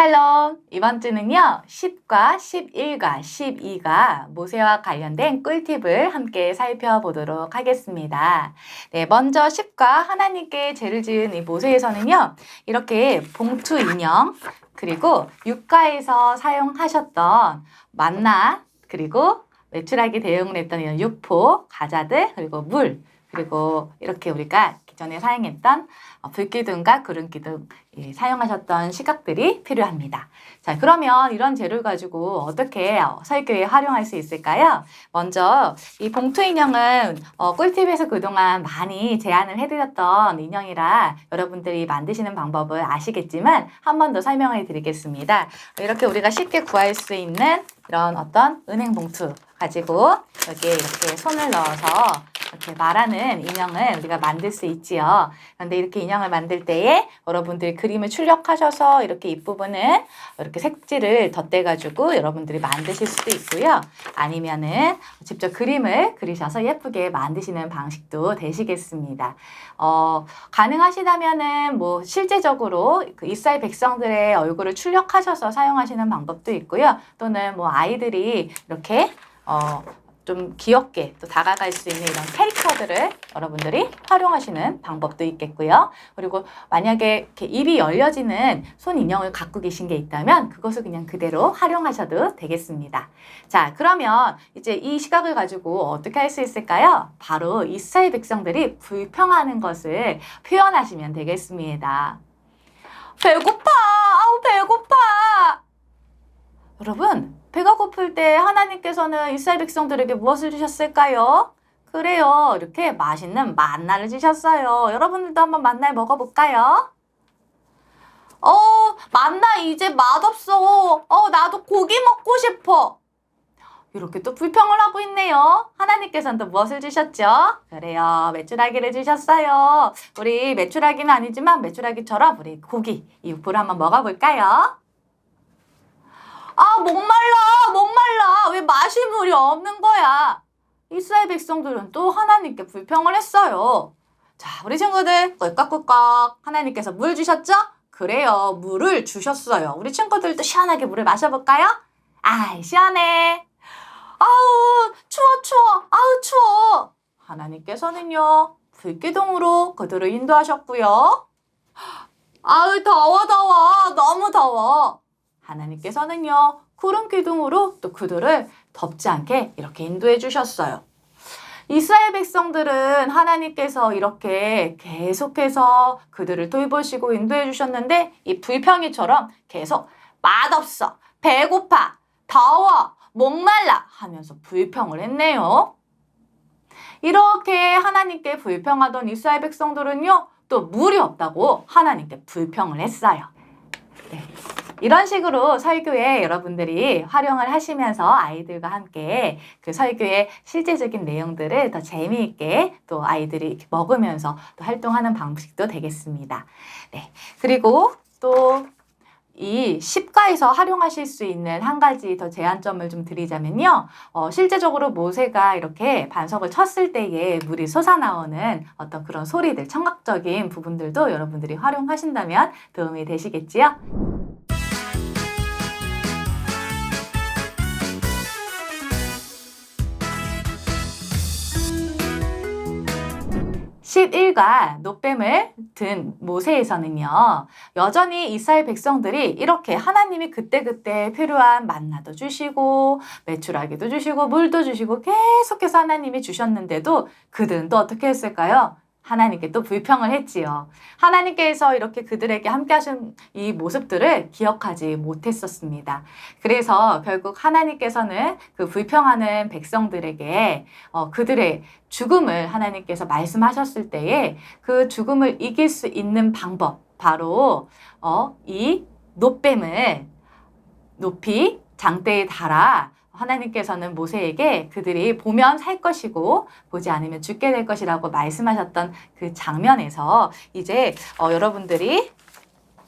샬롬! 이번 주는요, 10과 11과 12가 모세와 관련된 꿀팁을 함께 살펴보도록 하겠습니다. 네, 먼저 10과 하나님께 죄를 지은 이 모세에서는요, 이렇게 봉투 인형, 그리고 육가에서 사용하셨던 만나, 그리고 매출하기 대응을 했던 이런 육포, 과자들, 그리고 물, 그리고 이렇게 우리가 기존에 사용했던 어, 불기둥과 구름기둥 예, 사용하셨던 시각들이 필요합니다. 자, 그러면 이런 재료를 가지고 어떻게 어, 설교에 활용할 수 있을까요? 먼저 이 봉투 인형은 어, 꿀팁에서 그동안 많이 제안을 해드렸던 인형이라 여러분들이 만드시는 방법을 아시겠지만 한 번 더 설명을 드리겠습니다. 이렇게 우리가 쉽게 구할 수 있는 이런 어떤 은행 봉투 가지고 여기에 이렇게 손을 넣어서 이렇게 말하는 인형을 우리가 만들 수 있지요. 그런데 이렇게 인형을 만들 때에 여러분들이 그림을 출력하셔서 이렇게 윗부분은 이렇게 색지를 덧대가지고 여러분들이 만드실 수도 있고요. 아니면은 직접 그림을 그리셔서 예쁘게 만드시는 방식도 되시겠습니다. 어, 가능하시다면은 뭐 실제적으로 그 이스라엘 백성들의 얼굴을 출력하셔서 사용하시는 방법도 있고요. 또는 뭐 아이들이 이렇게 어, 좀 귀엽게 또 다가갈 수 있는 이런 캐릭터들을 여러분들이 활용하시는 방법도 있겠고요. 그리고 만약에 이렇게 입이 열려지는 손 인형을 갖고 계신 게 있다면 그것을 그냥 그대로 활용하셔도 되겠습니다. 자, 그러면 이제 이 시각을 가지고 어떻게 할 수 있을까요? 바로 이스라엘 백성들이 불평하는 것을 표현하시면 되겠습니다. 배고파! 아우, 배고파! 여러분, 배가 고플 때 하나님께서는 이스라엘 백성들에게 무엇을 주셨을까요? 그래요. 이렇게 맛있는 만나를 주셨어요. 여러분들도 한번 만나를 먹어볼까요? 어, 만나 이제 맛없어. 어, 나도 고기 먹고 싶어. 이렇게 또 불평을 하고 있네요. 하나님께서는 또 무엇을 주셨죠? 그래요. 메추라기를 주셨어요. 우리 메추라기는 아니지만 메추라기처럼 우리 고기, 이 육포를 한번 먹어볼까요? 아, 목말라, 목말라. 왜 마시물이 없는 거야? 이스라엘 백성들은 또 하나님께 불평을 했어요. 자, 우리 친구들 꿀꺽꿀꺽 하나님께서 물 주셨죠? 그래요, 물을 주셨어요. 우리 친구들도 시원하게 물을 마셔볼까요? 아이, 시원해. 아우, 추워, 추워. 아우, 추워. 하나님께서는요, 불기둥으로 그들을 인도하셨고요. 아우, 더워, 더워. 너무 더워. 하나님께서는요, 구름 기둥으로 또 그들을 덥지 않게 이렇게 인도해 주셨어요. 이스라엘 백성들은 하나님께서 이렇게 계속해서 그들을 돌보시고 인도해 주셨는데 이 불평이처럼 계속 맛없어, 배고파, 더워, 목말라 하면서 불평을 했네요. 이렇게 하나님께 불평하던 이스라엘 백성들은요, 또 물이 없다고 하나님께 불평을 했어요. 네. 이런 식으로 설교에 여러분들이 활용을 하시면서 아이들과 함께 그 설교의 실제적인 내용들을 더 재미있게 또 아이들이 먹으면서 또 활동하는 방식도 되겠습니다. 네. 그리고 또이 10가에서 활용하실 수 있는 한 가지 더 제한점을 좀 드리자면요. 어, 실제적으로 모세가 이렇게 반석을 쳤을 때에 물이 솟아나오는 어떤 그런 소리들, 청각적인 부분들도 여러분들이 활용하신다면 도움이 되시겠지요? 11과 노뱀을 든 모세에서는요, 여전히 이스라엘 백성들이 이렇게 하나님이 그때그때 필요한 만나도 주시고, 매출하기도 주시고, 물도 주시고, 계속해서 하나님이 주셨는데도 그들은 또 어떻게 했을까요? 하나님께 또 불평을 했지요. 하나님께서 이렇게 그들에게 함께 하신 이 모습들을 기억하지 못했었습니다. 그래서 결국 하나님께서는 그 불평하는 백성들에게 어, 그들의 죽음을 하나님께서 말씀하셨을 때에 그 죽음을 이길 수 있는 방법, 바로 어, 이 노뱀을 높이 장대에 달아 하나님께서는 모세에게 그들이 보면 살 것이고 보지 않으면 죽게 될 것이라고 말씀하셨던 그 장면에서 이제 어, 여러분들이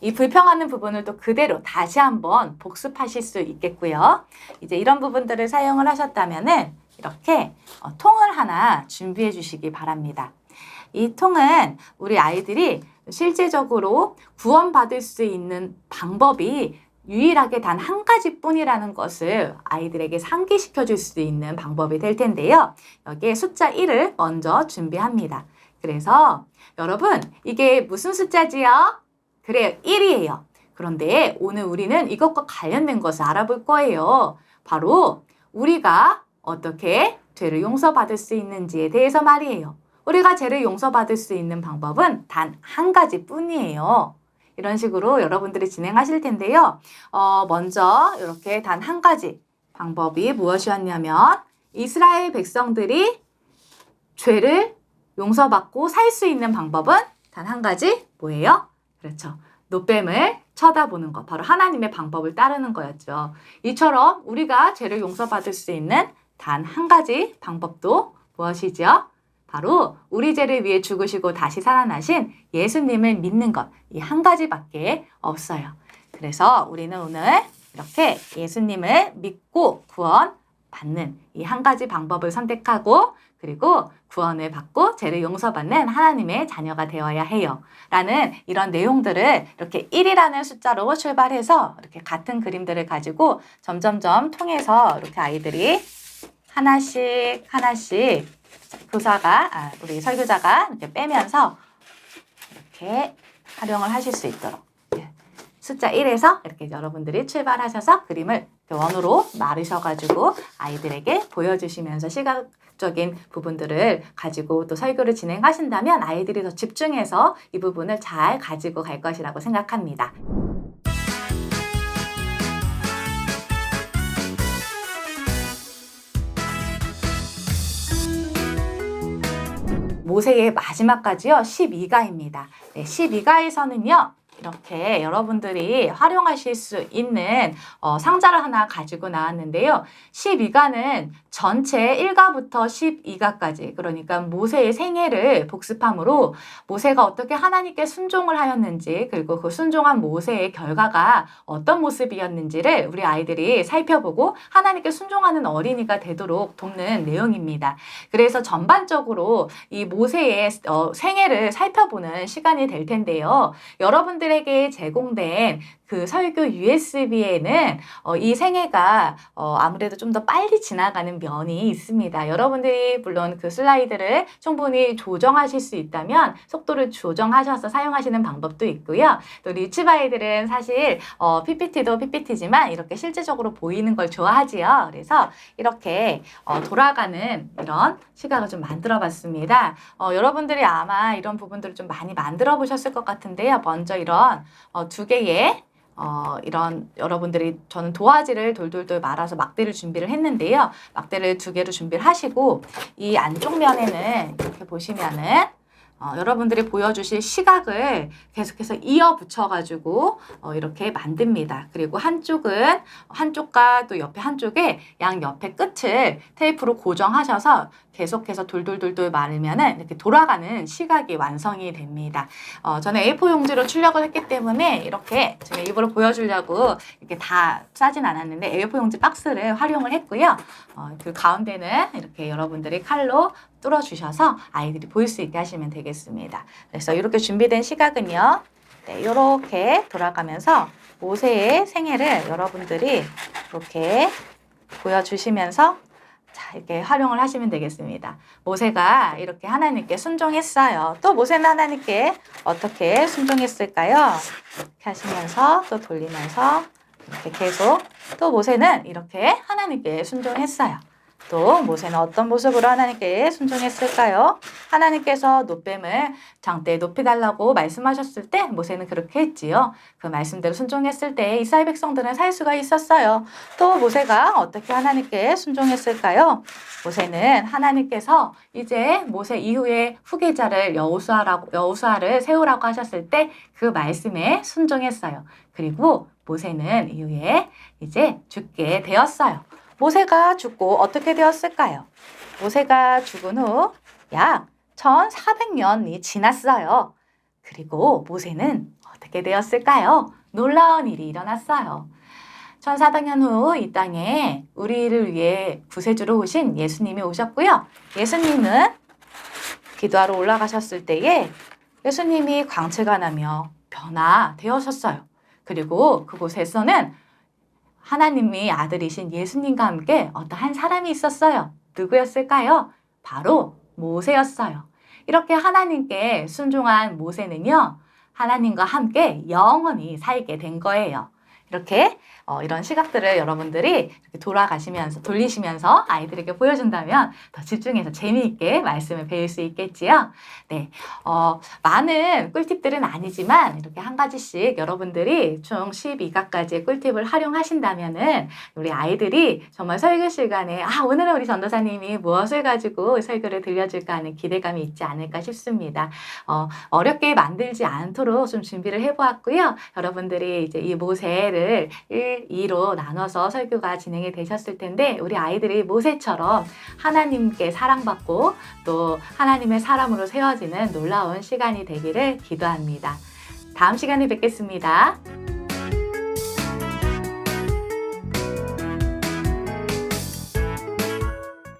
이 불평하는 부분을 또 그대로 다시 한번 복습하실 수 있겠고요. 이제 이런 부분들을 사용을 하셨다면은 이렇게 어, 통을 하나 준비해 주시기 바랍니다. 이 통은 우리 아이들이 실제적으로 구원받을 수 있는 방법이 유일하게 단 한 가지 뿐이라는 것을 아이들에게 상기시켜 줄 수 있는 방법이 될 텐데요. 여기에 숫자 1을 먼저 준비합니다. 그래서 여러분, 이게 무슨 숫자지요? 그래요, 1이에요. 그런데 오늘 우리는 이것과 관련된 것을 알아볼 거예요. 바로 우리가 어떻게 죄를 용서받을 수 있는지에 대해서 말이에요. 우리가 죄를 용서받을 수 있는 방법은 단 한 가지 뿐이에요. 이런 식으로 여러분들이 진행하실 텐데요. 어, 먼저 이렇게 단 한 가지 방법이 무엇이었냐면 이스라엘 백성들이 죄를 용서받고 살 수 있는 방법은 단 한 가지 뭐예요? 그렇죠. 노뱀을 쳐다보는 것. 바로 하나님의 방법을 따르는 거였죠. 이처럼 우리가 죄를 용서받을 수 있는 단 한 가지 방법도 무엇이죠? 바로 우리 죄를 위해 죽으시고 다시 살아나신 예수님을 믿는 것. 이 한 가지밖에 없어요. 그래서 우리는 오늘 이렇게 예수님을 믿고 구원 받는 이 한 가지 방법을 선택하고 그리고 구원을 받고 죄를 용서받는 하나님의 자녀가 되어야 해요. 라는 이런 내용들을 이렇게 1이라는 숫자로 출발해서 이렇게 같은 그림들을 가지고 점점점 통해서 이렇게 아이들이 하나씩 하나씩 교사가 아, 우리 설교자가 이렇게 빼면서 이렇게 활용을 하실 수 있도록 예. 숫자 1에서 이렇게 여러분들이 출발하셔서 그림을 원으로 마르셔가지고 아이들에게 보여주시면서 시각적인 부분들을 가지고 또 설교를 진행하신다면 아이들이 더 집중해서 이 부분을 잘 가지고 갈 것이라고 생각합니다. 모세의 마지막까지요, 12가입니다. 네, 12가에서는요, 이렇게 여러분들이 활용하실 수 있는 어, 상자를 하나 가지고 나왔는데요. 12가는 전체 1가부터 12가까지 그러니까 모세의 생애를 복습함으로 모세가 어떻게 하나님께 순종을 하였는지 그리고 그 순종한 모세의 결과가 어떤 모습이었는지를 우리 아이들이 살펴보고 하나님께 순종하는 어린이가 되도록 돕는 내용입니다. 그래서 전반적으로 이 모세의 어, 생애를 살펴보는 시간이 될 텐데요. 여러분들 여러분들에게 제공된 그 설교 USB에는 어, 이 생애가 어, 아무래도 좀 더 빨리 지나가는 면이 있습니다. 여러분들이 물론 그 슬라이드를 충분히 조정하실 수 있다면 속도를 조정하셔서 사용하시는 방법도 있고요. 또 리치바이들은 사실 어, PPT도 PPT지만 이렇게 실제적으로 보이는 걸 좋아하지요. 그래서 이렇게 어, 돌아가는 이런 시각을 좀 만들어 봤습니다. 어, 여러분들이 아마 이런 부분들을 좀 많이 만들어 보셨을 것 같은데요. 먼저 이런 어, 두 개의 어, 이런 여러분들이 저는 도화지를 돌돌돌 말아서 막대를 준비를 했는데요. 막대를 두 개로 준비를 하시고 이 안쪽 면에는 이렇게 보시면은 어, 여러분들이 보여주실 시각을 계속해서 이어 붙여가지고 어, 이렇게 만듭니다. 그리고 한쪽은 한쪽과 또 옆에 한쪽에 양 옆에 끝을 테이프로 고정하셔서 계속해서 돌돌돌돌 말으면은 이렇게 돌아가는 시각이 완성이 됩니다. 어, 저는 A4 용지로 출력을 했기 때문에 이렇게 제가 일부러 보여주려고 이렇게 다 싸진 않았는데 A4 용지 박스를 활용을 했고요. 어, 그 가운데는 이렇게 여러분들이 칼로 뚫어주셔서 아이들이 보일 수 있게 하시면 되겠습니다. 그래서 이렇게 준비된 시각은요. 네, 이렇게 돌아가면서 모세의 생애를 여러분들이 이렇게 보여주시면서 자, 이렇게 활용을 하시면 되겠습니다. 모세가 이렇게 하나님께 순종했어요. 또 모세는 하나님께 어떻게 순종했을까요? 이렇게 하시면서 또 돌리면서 이렇게 계속 또 모세는 이렇게 하나님께 순종했어요. 또 모세는 어떤 모습으로 하나님께 순종했을까요? 하나님께서 노뱀을 장대에 높이 달라고 말씀하셨을 때 모세는 그렇게 했지요. 그 말씀대로 순종했을 때 이스라엘 백성들은 살 수가 있었어요. 또 모세가 어떻게 하나님께 순종했을까요? 모세는 하나님께서 이제 모세 이후에 후계자를 여우수아라고 여우수아를 세우라고 하셨을 때 그 말씀에 순종했어요. 그리고 모세는 이후에 이제 죽게 되었어요. 모세가 죽고 어떻게 되었을까요? 모세가 죽은 후 약 1400년이 지났어요. 그리고 모세는 어떻게 되었을까요? 놀라운 일이 일어났어요. 1400년 후 이 땅에 우리를 위해 구세주로 오신 예수님이 오셨고요. 예수님은 기도하러 올라가셨을 때에 예수님이 광채가 나며 변화되었었어요. 그리고 그곳에서는 하나님이 아들이신 예수님과 함께 어떤 한 사람이 있었어요. 누구였을까요? 바로 모세였어요. 이렇게 하나님께 순종한 모세는요, 하나님과 함께 영원히 살게 된 거예요. 이렇게 어, 이런 시각들을 여러분들이 돌아가시면서 돌리시면서 아이들에게 보여준다면 더 집중해서 재미있게 말씀을 배울 수 있겠지요. 네, 어, 많은 꿀팁들은 아니지만 이렇게 한 가지씩 여러분들이 총 12가까지의 꿀팁을 활용하신다면은 우리 아이들이 정말 설교 시간에 아 오늘은 우리 전도사님이 무엇을 가지고 설교를 들려줄까 하는 기대감이 있지 않을까 싶습니다. 어, 어렵게 만들지 않도록 좀 준비를 해보았고요. 여러분들이 이제 이 모세를 1, 2로 나눠서 설교가 진행이 되셨을 텐데 우리 아이들이 모세처럼 하나님께 사랑받고 또 하나님의 사람으로 세워지는 놀라운 시간이 되기를 기도합니다. 다음 시간에 뵙겠습니다.